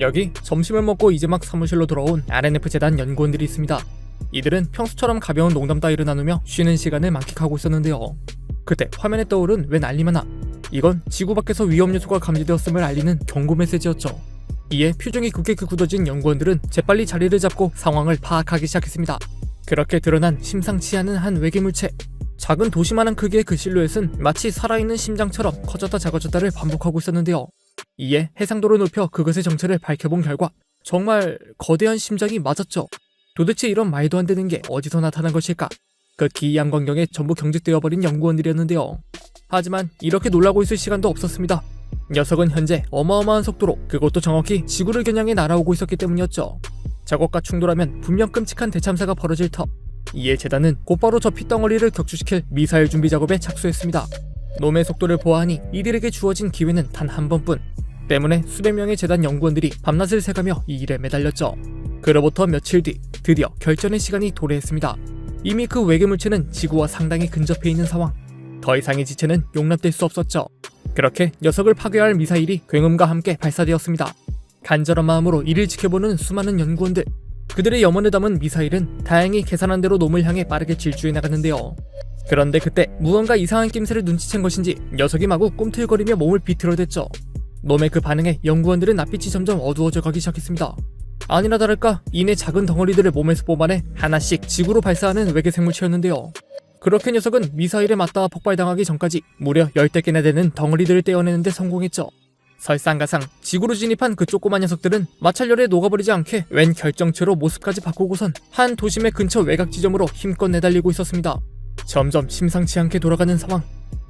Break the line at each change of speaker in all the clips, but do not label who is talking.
여기 점심을 먹고 이제 막 사무실로 돌아온 RNF 재단 연구원들이 있습니다. 이들은 평소처럼 가벼운 농담 따위를 나누며 쉬는 시간을 만끽하고 있었는데요. 그때 화면에 떠오른 웬 알림 하나. 이건 지구 밖에서 위험 요소가 감지되었음을 알리는 경고 메시지였죠. 이에 표정이 굳게 굳어진 연구원들은 재빨리 자리를 잡고 상황을 파악하기 시작했습니다. 그렇게 드러난 심상치 않은 한 외계 물체. 작은 도시만한 크기의 그 실루엣은 마치 살아있는 심장처럼 커졌다 작아졌다를 반복하고 있었는데요. 이에 해상도를 높여 그것의 정체를 밝혀본 결과 정말 거대한 심장이 맞았죠. 도대체 이런 말도 안 되는 게 어디서 나타난 것일까? 그 기이한 광경에 전부 경직되어 버린 연구원들이었는데요. 하지만 이렇게 놀라고 있을 시간도 없었습니다. 녀석은 현재 어마어마한 속도로 그것도 정확히 지구를 겨냥해 날아오고 있었기 때문이었죠. 저것과 충돌하면 분명 끔찍한 대참사가 벌어질 터. 이에 재단은 곧바로 저 핏덩어리를 격추시킬 미사일 준비 작업에 착수했습니다. 놈의 속도를 보아하니 이들에게 주어진 기회는 단 한 번뿐. 때문에 수백 명의 재단 연구원들이 밤낮을 새가며 이 일에 매달렸죠. 그로부터 며칠 뒤 드디어 결전의 시간이 도래했습니다. 이미 그 외계 물체는 지구와 상당히 근접해 있는 상황. 더 이상의 지체는 용납될 수 없었죠. 그렇게 녀석을 파괴할 미사일이 굉음과 함께 발사되었습니다. 간절한 마음으로 이를 지켜보는 수많은 연구원들. 그들의 염원을 담은 미사일은 다행히 계산한 대로 놈을 향해 빠르게 질주해 나갔는데요. 그런데 그때 무언가 이상한 낌새를 눈치챈 것인지 녀석이 마구 꿈틀거리며 몸을 비틀어댔죠. 놈의 그 반응에 연구원들의 낯빛이 점점 어두워져 가기 시작했습니다. 아니나 다를까 이내 작은 덩어리들을 몸에서 뽑아내 하나씩 지구로 발사하는 외계 생물체였는데요. 그렇게 녀석은 미사일에 맞닿아 폭발당하기 전까지 무려 열대 개나 되는 덩어리들을 떼어내는데 성공했죠. 설상가상 지구로 진입한 그 조그만 녀석들은 마찰열에 녹아버리지 않게 웬 결정체로 모습까지 바꾸고선 한 도심의 근처 외곽 지점으로 힘껏 내달리고 있었습니다. 점점 심상치 않게 돌아가는 상황.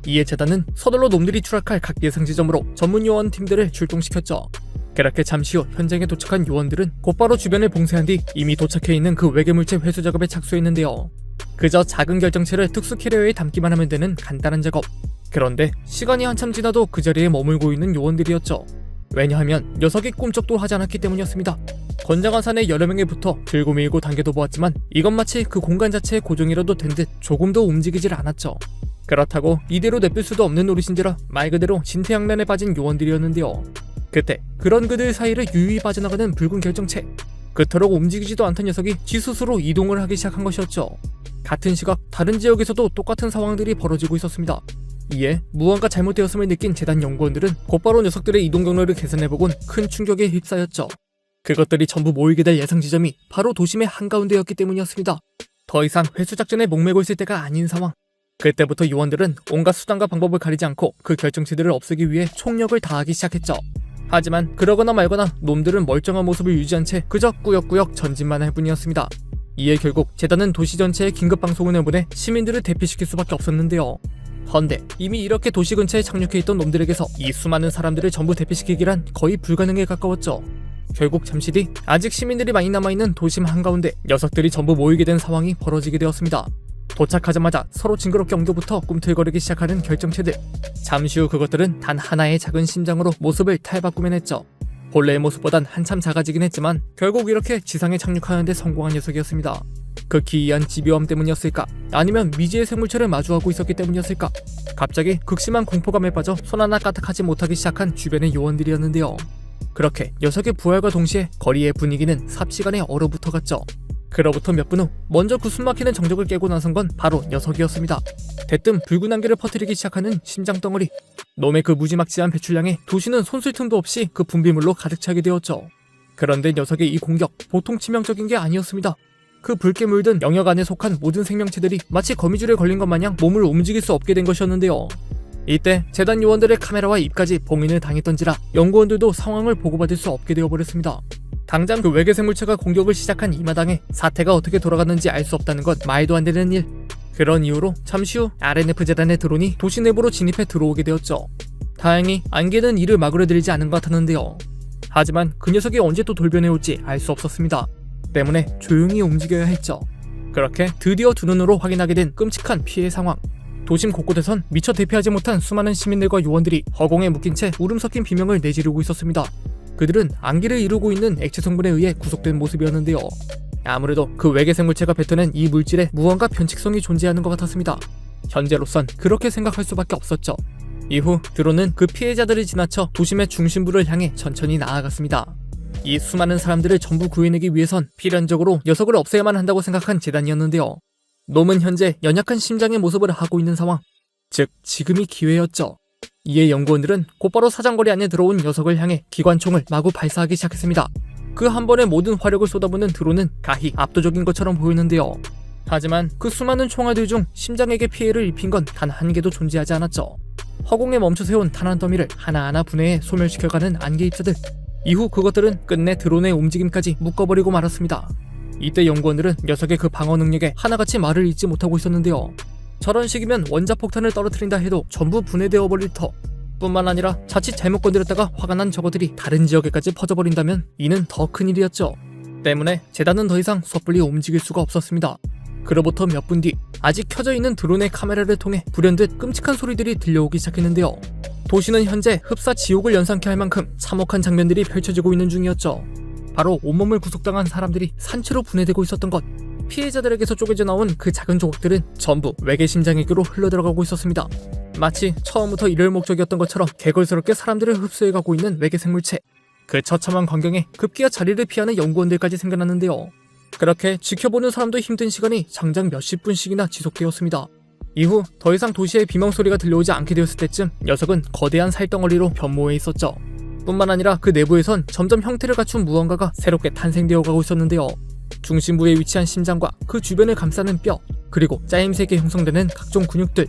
이에 재단은 서둘러 놈들이 추락할 각 예상 지점으로 전문 요원 팀들을 출동시켰죠. 그렇게 잠시 후 현장에 도착한 요원들은 곧바로 주변을 봉쇄한 뒤 이미 도착해 있는 그 외계물체 회수 작업에 착수했는데요. 그저 작은 결정체를 특수 캐리어에 담기만 하면 되는 간단한 작업. 그런데 시간이 한참 지나도 그 자리에 머물고 있는 요원들이었죠. 왜냐하면 녀석이 꿈쩍도 하지 않았기 때문이었습니다. 건장한 산에 여러 명이 붙어 들고 밀고 당겨도 보았지만 이건 마치 그 공간 자체의 고정이라도 된 듯 조금도 움직이질 않았죠. 그렇다고 이대로 내뺄 수도 없는 노릇인지라 말 그대로 진퇴양난에 빠진 요원들이었는데요. 그때 그런 그들 사이를 유유히 빠져나가는 붉은 결정체. 그토록 움직이지도 않던 녀석이 지 스스로 이동을 하기 시작한 것이었죠. 같은 시각 다른 지역에서도 똑같은 상황들이 벌어지고 있었습니다. 이에 무언가 잘못되었음을 느낀 재단 연구원들은 곧바로 녀석들의 이동 경로를 계산해보곤 큰 충격에 휩싸였죠. 그것들이 전부 모이게 될 예상 지점이 바로 도심의 한가운데였기 때문이었습니다. 더 이상 회수 작전에 목매고 있을 때가 아닌 상황. 그때부터 요원들은 온갖 수단과 방법을 가리지 않고 그 결정체들을 없애기 위해 총력을 다하기 시작했죠. 하지만 그러거나 말거나 놈들은 멀쩡한 모습을 유지한 채 그저 꾸역꾸역 전진만 할 뿐이었습니다. 이에 결국 재단은 도시 전체에 긴급 방송을 보내 시민들을 대피시킬 수밖에 없었는데요. 헌데 이미 이렇게 도시 근처에 착륙해 있던 놈들에게서 이 수많은 사람들을 전부 대피시키기란 거의 불가능에 가까웠죠. 결국 잠시 뒤 아직 시민들이 많이 남아있는 도심 한가운데 녀석들이 전부 모이게 된 상황이 벌어지게 되었습니다. 도착하자마자 서로 징그럽게 엉겨붙어 꿈틀거리기 시작하는 결정체들. 잠시 후 그것들은 단 하나의 작은 심장으로 모습을 탈바꾸면했죠. 본래의 모습보단 한참 작아지긴 했지만 결국 이렇게 지상에 착륙하는데 성공한 녀석이었습니다. 그 기이한 집요함 때문이었을까? 아니면 미지의 생물체를 마주하고 있었기 때문이었을까? 갑자기 극심한 공포감에 빠져 손 하나 까딱하지 못하기 시작한 주변의 요원들이었는데요. 그렇게 녀석의 부활과 동시에 거리의 분위기는 삽시간에 얼어붙어갔죠. 그로부터 몇 분 후 먼저 그 숨막히는 정적을 깨고 나선 건 바로 녀석이었습니다. 대뜸 붉은 안개를 퍼뜨리기 시작하는 심장 덩어리. 놈의 그 무지막지한 배출량에 도시는 손쓸 틈도 없이 그 분비물로 가득 차게 되었죠. 그런데 녀석의 이 공격 보통 치명적인 게 아니었습니다. 그 붉게 물든 영역 안에 속한 모든 생명체들이 마치 거미줄에 걸린 것 마냥 몸을 움직일 수 없게 된 것이었는데요. 이때 재단 요원들의 카메라와 입까지 봉인을 당했던지라 연구원들도 상황을 보고받을 수 없게 되어버렸습니다. 당장 그 외계 생물체가 공격을 시작한 이 마당에 사태가 어떻게 돌아갔는지 알 수 없다는 것 말도 안 되는 일. 그런 이유로 잠시 후 RNF 재단의 드론이 도시 내부로 진입해 들어오게 되었죠. 다행히 안개는 이를 막으려 들지 않은 것 같았는데요. 하지만 그 녀석이 언제 또 돌변해 올지 알 수 없었습니다. 때문에 조용히 움직여야 했죠. 그렇게 드디어 두 눈으로 확인하게 된 끔찍한 피해 상황. 도심 곳곳에선 미처 대피하지 못한 수많은 시민들과 요원들이 허공에 묶인 채 울음 섞인 비명을 내지르고 있었습니다. 그들은 안기를 이루고 있는 액체 성분에 의해 구속된 모습이었는데요. 아무래도 그 외계 생물체가 뱉어낸 이 물질에 무언가 변칙성이 존재하는 것 같았습니다. 현재로선 그렇게 생각할 수밖에 없었죠. 이후 드론은 그 피해자들을 지나쳐 도심의 중심부를 향해 천천히 나아갔습니다. 이 수많은 사람들을 전부 구해내기 위해선 필연적으로 녀석을 없애야만 한다고 생각한 재단이었는데요. 놈은 현재 연약한 심장의 모습을 하고 있는 상황. 즉, 지금이 기회였죠. 이에 연구원들은 곧바로 사장거리 안에 들어온 녀석을 향해 기관총을 마구 발사하기 시작했습니다. 그 한 번에 모든 화력을 쏟아붓는 드론은 가히 압도적인 것처럼 보이는데요. 하지만 그 수많은 총알들 중 심장에게 피해를 입힌 건 단 한 개도 존재하지 않았죠. 허공에 멈춰 세운 탄환 더미를 하나하나 분해해 소멸시켜가는 안개 입자들. 이후 그것들은 끝내 드론의 움직임까지 묶어버리고 말았습니다. 이때 연구원들은 녀석의 그 방어 능력에 하나같이 말을 잇지 못하고 있었는데요. 저런 식이면 원자 폭탄을 떨어뜨린다 해도 전부 분해되어 버릴 터. 뿐만 아니라 자칫 잘못 건드렸다가 화가 난 저거들이 다른 지역에까지 퍼져버린다면 이는 더 큰일이었죠. 때문에 재단은 더 이상 섣불리 움직일 수가 없었습니다. 그로부터 몇 분 뒤 아직 켜져 있는 드론의 카메라를 통해 불현듯 끔찍한 소리들이 들려오기 시작했는데요. 도시는 현재 흡사 지옥을 연상케 할 만큼 참혹한 장면들이 펼쳐지고 있는 중이었죠. 바로 온몸을 구속당한 사람들이 산채로 분해되고 있었던 것. 피해자들에게서 쪼개져 나온 그 작은 조각들은 전부 외계 심장에게로 흘러들어가고 있었습니다. 마치 처음부터 이럴 목적이었던 것처럼 개걸스럽게 사람들을 흡수해가고 있는 외계 생물체. 그 처참한 광경에 급기야 자리를 피하는 연구원들까지 생겨났는데요. 그렇게 지켜보는 사람도 힘든 시간이 장장 몇십 분씩이나 지속되었습니다. 이후 더 이상 도시의 비명 소리가 들려오지 않게 되었을 때쯤 녀석은 거대한 살덩어리로 변모해 있었죠. 뿐만 아니라 그 내부에선 점점 형태를 갖춘 무언가가 새롭게 탄생되어 가고 있었는데요. 중심부에 위치한 심장과 그 주변을 감싸는 뼈, 그리고 짜임새게 형성되는 각종 근육들.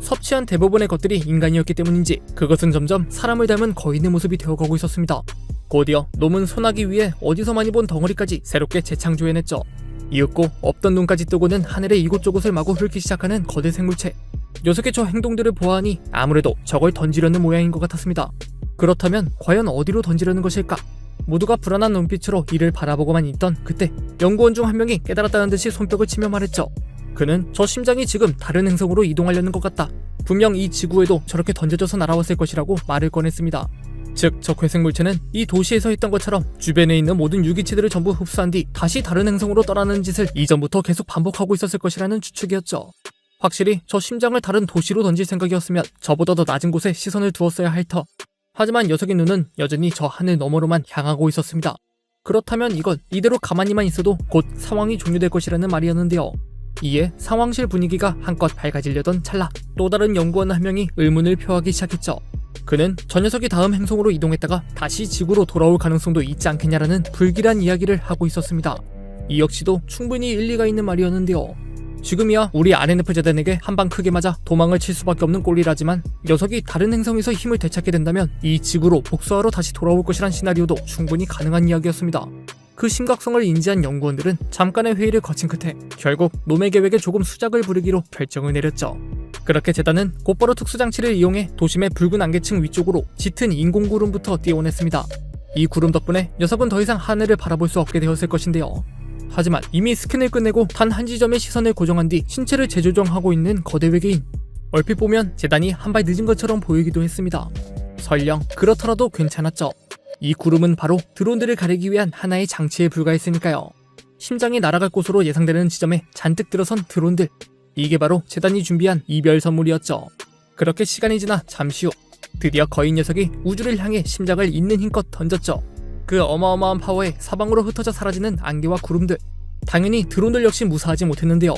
섭취한 대부분의 것들이 인간이었기 때문인지 그것은 점점 사람을 닮은 거인의 모습이 되어가고 있었습니다. 곧이어 놈은 소나기 위에 어디서 많이 본 덩어리까지 새롭게 재창조해냈죠. 이윽고 없던 눈까지 뜨고는 하늘의 이곳저곳을 마구 훑기 시작하는 거대 생물체. 녀석의 저 행동들을 보아하니 아무래도 저걸 던지려는 모양인 것 같았습니다. 그렇다면 과연 어디로 던지려는 것일까? 모두가 불안한 눈빛으로 이를 바라보고만 있던 그때 연구원 중 한 명이 깨달았다는 듯이 손뼉을 치며 말했죠. 그는 저 심장이 지금 다른 행성으로 이동하려는 것 같다. 분명 이 지구에도 저렇게 던져져서 날아왔을 것이라고 말을 꺼냈습니다. 즉, 저 괴생물체는 이 도시에서 했던 것처럼 주변에 있는 모든 유기체들을 전부 흡수한 뒤 다시 다른 행성으로 떠나는 짓을 이전부터 계속 반복하고 있었을 것이라는 추측이었죠. 확실히 저 심장을 다른 도시로 던질 생각이었으면 저보다 더 낮은 곳에 시선을 두었어야 할 터. 하지만 녀석의 눈은 여전히 저 하늘 너머로만 향하고 있었습니다. 그렇다면 이건 이대로 가만히만 있어도 곧 상황이 종료될 것이라는 말이었는데요. 이에 상황실 분위기가 한껏 밝아지려던 찰나 또 다른 연구원 한 명이 의문을 표하기 시작했죠. 그는 저 녀석이 다음 행성으로 이동했다가 다시 지구로 돌아올 가능성도 있지 않겠냐라는 불길한 이야기를 하고 있었습니다. 이 역시도 충분히 일리가 있는 말이었는데요. 지금이야 우리 RNF 재단에게 한 방 크게 맞아 도망을 칠 수밖에 없는 꼴이라지만 녀석이 다른 행성에서 힘을 되찾게 된다면 이 지구로 복수하러 다시 돌아올 것이란 시나리오도 충분히 가능한 이야기였습니다. 그 심각성을 인지한 연구원들은 잠깐의 회의를 거친 끝에 결국 놈의 계획에 조금 수작을 부르기로 결정을 내렸죠. 그렇게 재단은 곧바로 특수장치를 이용해 도심의 붉은 안개층 위쪽으로 짙은 인공구름부터 띄워냈습니다. 이 구름 덕분에 녀석은 더 이상 하늘을 바라볼 수 없게 되었을 것인데요. 하지만 이미 스캔을 끝내고 단 한 지점에 시선을 고정한 뒤 신체를 재조정하고 있는 거대 외계인. 얼핏 보면 재단이 한 발 늦은 것처럼 보이기도 했습니다. 설령 그렇더라도 괜찮았죠. 이 구름은 바로 드론들을 가리기 위한 하나의 장치에 불과했으니까요. 심장이 날아갈 곳으로 예상되는 지점에 잔뜩 들어선 드론들. 이게 바로 재단이 준비한 이별 선물이었죠. 그렇게 시간이 지나 잠시 후 드디어 거인 녀석이 우주를 향해 심장을 있는 힘껏 던졌죠. 그 어마어마한 파워에 사방으로 흩어져 사라지는 안개와 구름들. 당연히 드론들 역시 무사하지 못했는데요.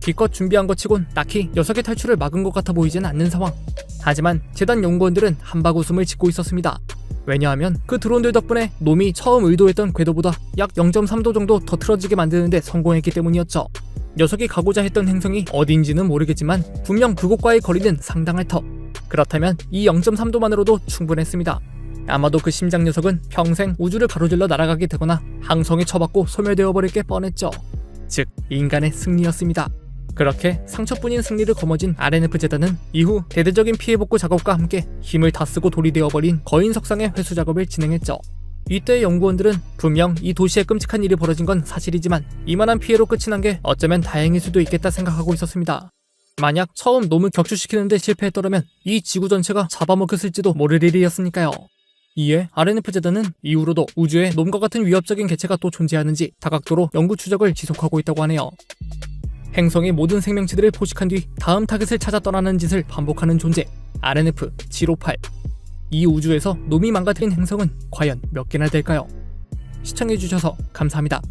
기껏 준비한 것 치곤 딱히 녀석의 탈출을 막은 것 같아 보이진 않는 상황. 하지만 재단 연구원들은 한박 웃음을 짓고 있었습니다. 왜냐하면 그 드론들 덕분에 놈이 처음 의도했던 궤도보다 약 0.3도 정도 더 틀어지게 만드는데 성공했기 때문이었죠. 녀석이 가고자 했던 행성이 어딘지는 모르겠지만 분명 그곳과의 거리는 상당할 터. 그렇다면 이 0.3도만으로도 충분했습니다. 아마도 그 심장 녀석은 평생 우주를 가로질러 날아가게 되거나 항성에 처박고 소멸되어 버릴 게 뻔했죠. 즉 인간의 승리였습니다. 그렇게 상처뿐인 승리를 거머쥔 RNF 재단은 이후 대대적인 피해 복구 작업과 함께 힘을 다 쓰고 돌이 되어버린 거인 석상의 회수 작업을 진행했죠. 이때 연구원들은 분명 이 도시에 끔찍한 일이 벌어진 건 사실이지만 이만한 피해로 끝이 난 게 어쩌면 다행일 수도 있겠다 생각하고 있었습니다. 만약 처음 놈을 격추시키는데 실패했더라면 이 지구 전체가 잡아먹혔을지도 모를 일이었으니까요. 이에 RNF 재단은 이후로도 우주에 놈과 같은 위협적인 개체가 또 존재하는지 다각도로 연구 추적을 지속하고 있다고 하네요. 행성의 모든 생명체들을 포식한 뒤 다음 타겟을 찾아 떠나는 짓을 반복하는 존재 RNF 758. 이 우주에서 놈이 망가뜨린 행성은 과연 몇 개나 될까요? 시청해주셔서 감사합니다.